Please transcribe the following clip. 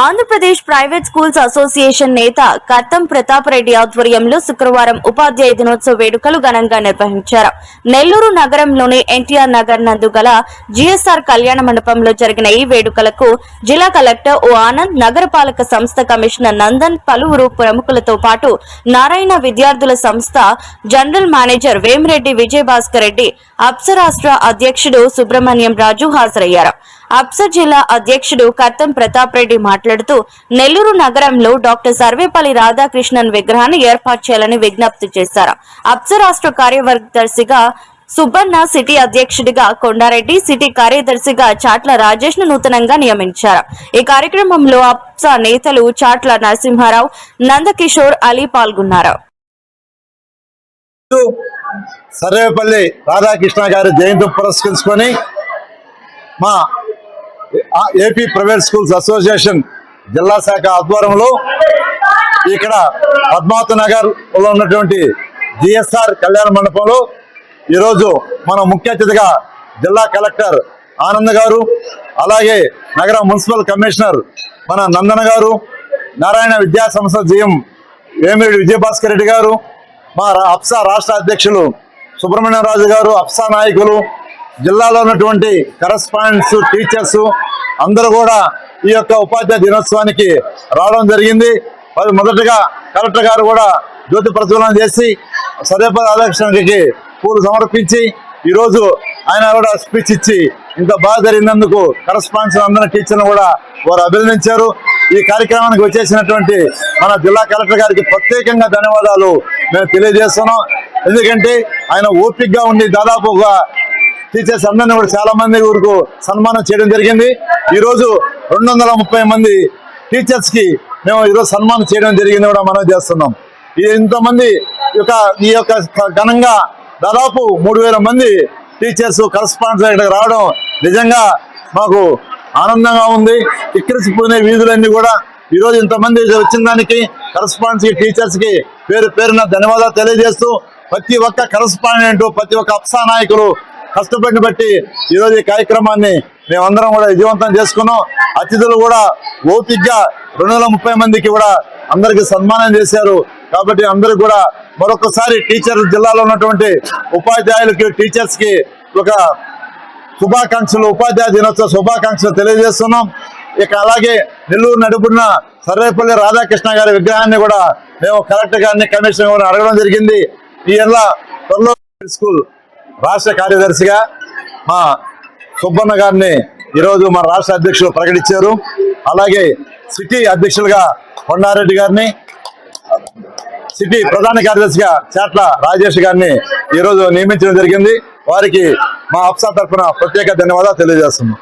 Andhra Pradesh private schools association నేత కత్తం ప్రతాప్ రెడ్డి ఆధ్వర్యంలో శుక్రవారం ఉపాధ్యాయ దినోత్సవ వేడుకలు ఘనంగా నిర్వహించారు. నెల్లూరు నగరంలోని ఎన్టీఆర్ నగర్ నందు గల జీఎస్ఆర్ కళ్యాణ మండపంలో జరిగిన ఈ వేడుకలకు జిల్లా కలెక్టర్ ఓ ఆనంద్ నగరపాలక సంస్థ కమిషనర్ నందన్ పలువురు ప్రముఖులతో పాటు నారాయణ విద్యార్థుల సంస్థ జనరల్ మేనేజర్ వేమిరెడ్డి విజయభాస్కర్ రెడ్డి అప్సరాష్ట్ర అధ్యక్షుడు సుబ్రహ్మణ్యం రాజు హాజరయ్యారు. అప్సర్ జిల్లా అధ్యక్షుడు కత్తం ప్రతాప్ రెడ్డి మాట్లాడుతూ నెల్లూరు నగరంలో డాక్టర్ సర్వేపల్లి రాధాకృష్ణన్ విగ్రహాన్ని ఏర్పాటు చేయాలని విజ్ఞప్తి చేశారు. అప్సర్ రాష్ట్ర కార్యదర్శిగా సుబ్బన్న సిటీ అధ్యక్షుడిగా కొండారెడ్డి సిటీ కార్యదర్శిగా చాట్ల రాజేష్ను నూతనంగా నియమించారు. ఈ కార్యక్రమంలో అప్సా నేతలు చాట్ల నరసింహారావు నందకిషోర్ అలీ పాల్గొన్నారు. సర్వేపల్లి రాధాకృష్ణ గారి జయంతి పురస్కరించుకొని మా ఏపీ ప్రైవేట్ స్కూల్స్ అసోసియేషన్ జిల్లా శాఖ ఆధ్వర్యంలో ఇక్కడ పద్మావతి నగర్లో ఉన్నటువంటి జిఎస్ఆర్ కళ్యాణ మండపంలో ఈరోజు మన ముఖ్య అతిథిగా జిల్లా కలెక్టర్ ఆనంద్ గారు అలాగే నగర మున్సిపల్ కమిషనర్ మన నందన గారు నారాయణ విద్యా సంస్థ జిఎం వేమిరెడ్డి విజయభాస్కర్ రెడ్డి గారు మా రా- అప్సా రాష్ట్ర అధ్యక్షులు సుబ్రహ్మణ్యం రాజు గారు అప్సా నాయకులు జిల్లాలో ఉన్నటువంటి కరస్పాండెంట్స్ టీచర్స్ అందరూ కూడా ఈ యొక్క ఉపాధ్యాయ దినోత్సవానికి రావడం జరిగింది. మొదటగా కలెక్టర్ గారు కూడా జ్యోతి ప్రజ్వలన చేసి సర్వేపల్లి రాధాకృష్ణకి పూలు సమర్పించి ఈరోజు ఆయన కూడా స్పీచ్ ఇచ్చి ఇంత బాగా జరిగినందుకు కరస్పాండెంట్స్ అందరిన టీచర్లు కూడా వారు అభినందించారు. ఈ కార్యక్రమానికి వచ్చేసినటువంటి మన జిల్లా కలెక్టర్ గారికి ప్రత్యేకంగా ధన్యవాదాలు మేము తెలియజేస్తున్నాం. ఎందుకంటే ఆయన ఓపికగా ఉండి దాదాపు టీచర్స్ అందరినీ కూడా చాలా మంది ఊరుకు సన్మానం చేయడం జరిగింది. ఈరోజు రెండు వందల ముప్పై మంది టీచర్స్కి మేము ఈరోజు సన్మానం చేయడం జరిగింది కూడా మనం చేస్తున్నాం. ఈ ఇంతమంది యొక్క ఈ యొక్క ఘనంగా దాదాపు మూడు వేల మంది టీచర్స్ కరస్పాండెంట్స్ ఇక్కడికి రావడం నిజంగా మాకు ఆనందంగా ఉంది. ఇక్కడిపోయిన వీధులన్నీ కూడా ఈరోజు ఇంతమంది వచ్చిన దానికి కరస్పాండెంట్స్కి టీచర్స్కి పేరు పేరున ధన్యవాదాలు తెలియజేస్తూ ప్రతి ఒక్క కరస్పాండెంట్ ప్రతి ఒక్క అప్సా నాయకులు కష్టపడిన బట్టి ఈరోజు ఈ కార్యక్రమాన్ని మేమందరం కూడా విజయవంతం చేసుకున్నాం. అతిథులు కూడా ఓపిక్గా రెండు ముప్పై మందికి కూడా అందరికి సన్మానం చేశారు. కాబట్టి అందరికి కూడా మరొకసారి టీచర్ జిల్లాలో ఉన్నటువంటి ఉపాధ్యాయులకి టీచర్స్కి ఒక శుభాకాంక్షలు ఉపాధ్యాయ దినోత్సవ శుభాకాంక్షలు తెలియజేస్తున్నాం. ఇక అలాగే నెల్లూరు నడుపున్న సర్వేపల్లి రాధాకృష్ణ గారి విగ్రహాన్ని కూడా మేము కలెక్టర్ గారిని కమిషనర్ గారిని అడగడం జరిగింది. ఈ ఎలా త్వరలో స్కూల్ రాష్ట్ర కార్యదర్శిగా మా సుబ్బన్న గారిని ఈరోజు మన రాష్ట్ర అధ్యక్షులు ప్రకటించారు. అలాగే సిటీ అధ్యక్షులుగా కొండారెడ్డి గారిని సిటీ ప్రధాన కార్యదర్శిగా చాట్ల రాజేష్ గారిని ఈరోజు నియమించడం జరిగింది. వారికి మా అప్సా తరఫున ప్రత్యేక ధన్యవాదాలు తెలియజేస్తున్నాం.